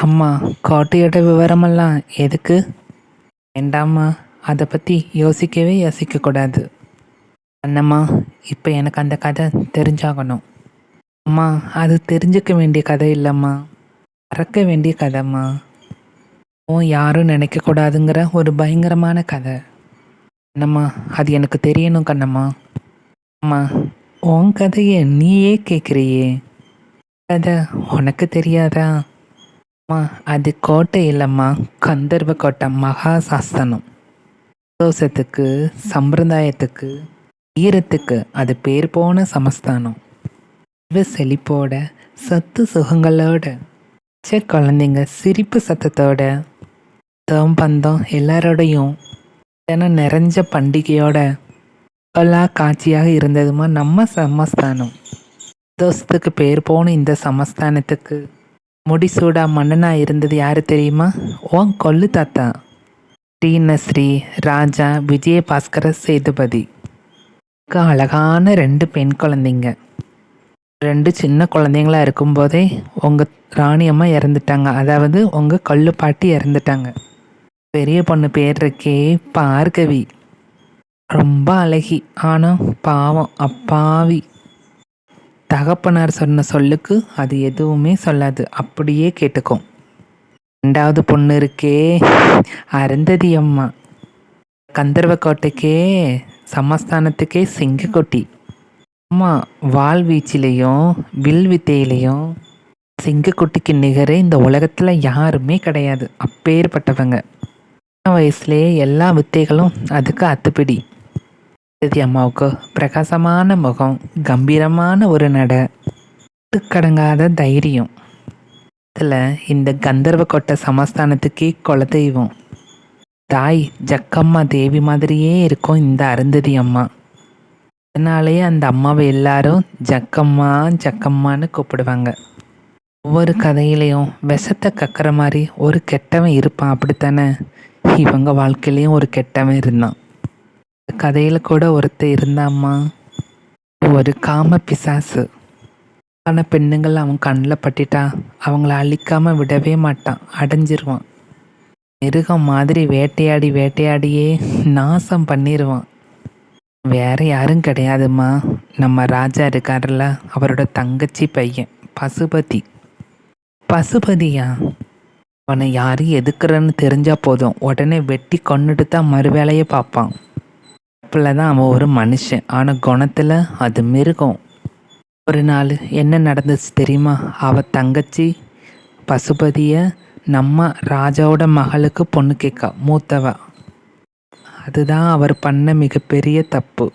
அம்மா கோட்டையோட விவரமெல்லாம் எதுக்கு? வேண்டாம்மா அதை பற்றி யோசிக்கவே யோசிக்கக்கூடாது அண்ணம்மா இப்போ எனக்கு அந்த கதை தெரிஞ்சாகணும். அம்மா அது தெரிஞ்சுக்க வேண்டிய கதை இல்லைம்மா. மறக்க வேண்டிய கதைம்மா. ஓ யாரும் நினைக்கக்கூடாதுங்கிற ஒரு பயங்கரமான கதை. என்னம்மா அது எனக்கு தெரியணும் கண்ணம்மா. அம்மா உன் கதையை நீயே கேட்குறியே. கதை உனக்கு தெரியாதா? அம்மா அது கோட்டை இல்லைம்மா கந்தர்வ கோட்டை மகா சாஸ்தனம் சந்தோஷத்துக்கு சம்பிரதாயத்துக்கு ஈரத்துக்கு அது பேர் போன சமஸ்தானம். இவ செழிப்போட சத்து சுகங்களோட பச்சை குழந்தைங்க சிரிப்பு சத்தத்தோட தம் பந்தம் எல்லாரோடையும் தினம் நிறைஞ்ச பண்டிகையோட எல்லா காட்சியாக இருந்ததுமா நம்ம சமஸ்தானம். சந்தோஷத்துக்கு பேர் போன இந்த சமஸ்தானத்துக்கு முடிசூடா மன்னனா இருந்தது யாரு தெரியுமா? ஓன் கொல்லு தாத்தா. டீனஸ்ரீ ராஜா விஜயபாஸ்கர சேதுபதி. அழகான ரெண்டு பெண் குழந்தைங்க. ரெண்டு சின்ன குழந்தைங்களா இருக்கும்போதே உங்கள் ராணி அம்மா இறந்துட்டாங்க. அதாவது உங்கள் கொள்ளு பாட்டி இறந்துட்டாங்க. பெரிய பொண்ணு பேர் இருக்கே பார்கவி. ரொம்ப அழகி. ஆனால் பாவம் அப்பாவி. தகப்பனார் சொன்ன சொல்லுக்கு அது எதுவுமே சொல்லாது. அப்படியே கேட்டுக்கும் ரெண்டாவது பொண்ணு இருக்கே அருந்ததி அம்மா. கந்தர்வ கோட்டைக்கே சமஸ்தானத்துக்கே சிங்கக்கொட்டி. அம்மா வாள் வீச்சிலையும் வில் வித்தையிலையும் சிங்கக்குட்டிக்கு நிகரே இந்த உலகத்தில் யாருமே கிடையாது. அப்பேற்பட்டவங்க சின்ன வயசுலேயே எல்லா வித்தைகளும் அதுக்கு அத்துப்பிடி. அருந்ததி அம்மாவுக்கு பிரகாசமான முகம் கம்பீரமான ஒரு நட கடங்காத தைரியம். இதில் இந்த கந்தர்வ கோட்டை சமஸ்தானத்துக்கே குலதெய்வம் தாய் ஜக்கம்மா தேவி மாதிரியே இருக்கும் இந்த அருந்ததி அம்மா அதனாலேயே அந்த அம்மாவை எல்லாரும் ஜக்கம்மா ஜக்கம்மான்னு கூப்பிடுவாங்க. ஒவ்வொரு கதையிலையும் விஷத்தை கக்கிற மாதிரி ஒரு கெட்டவன் இருப்பான் அப்படித்தானே? இவங்க வாழ்க்கையிலையும் ஒரு கெட்டவன் இருந்தான். கதையில் கூட ஒருத்தர் இருந்தாம்மா. ஒரு காம பிசாசு. ஆனால் பெண்ணுங்கள் அவன் கண்ணில் பட்டுட்டா அவங்கள அழிக்காமல் விடவே மாட்டான் அடைஞ்சிருவான். மிருகம் மாதிரி வேட்டையாடி வேட்டையாடியே நாசம் பண்ணிடுவான் வேற யாரும் கிடையாதும்மா. நம்ம ராஜா இருக்கார்ல அவரோட தங்கச்சி பையன் பசுபதி. பசுபதியா? அவனை யாரும் எதுக்குறன்னு தெரிஞ்சா போதும். உடனே வெட்டி கொண்டுட்டு தான் மறுவேலையை பார்ப்பான். அப்பல தான் அவன் ஒரு மனுஷன். ஆனால் குணத்தில் அது மிருகம். ஒரு நாள் என்ன நடந்துச்சு தெரியுமா? அவள் தங்கச்சி பசுபதியை நம்ம ராஜாவோட மகளுக்கு பொண்ணு கேட்கா மூத்தவ. அதுதான் அவர் பண்ண மிகப்பெரிய தப்பு.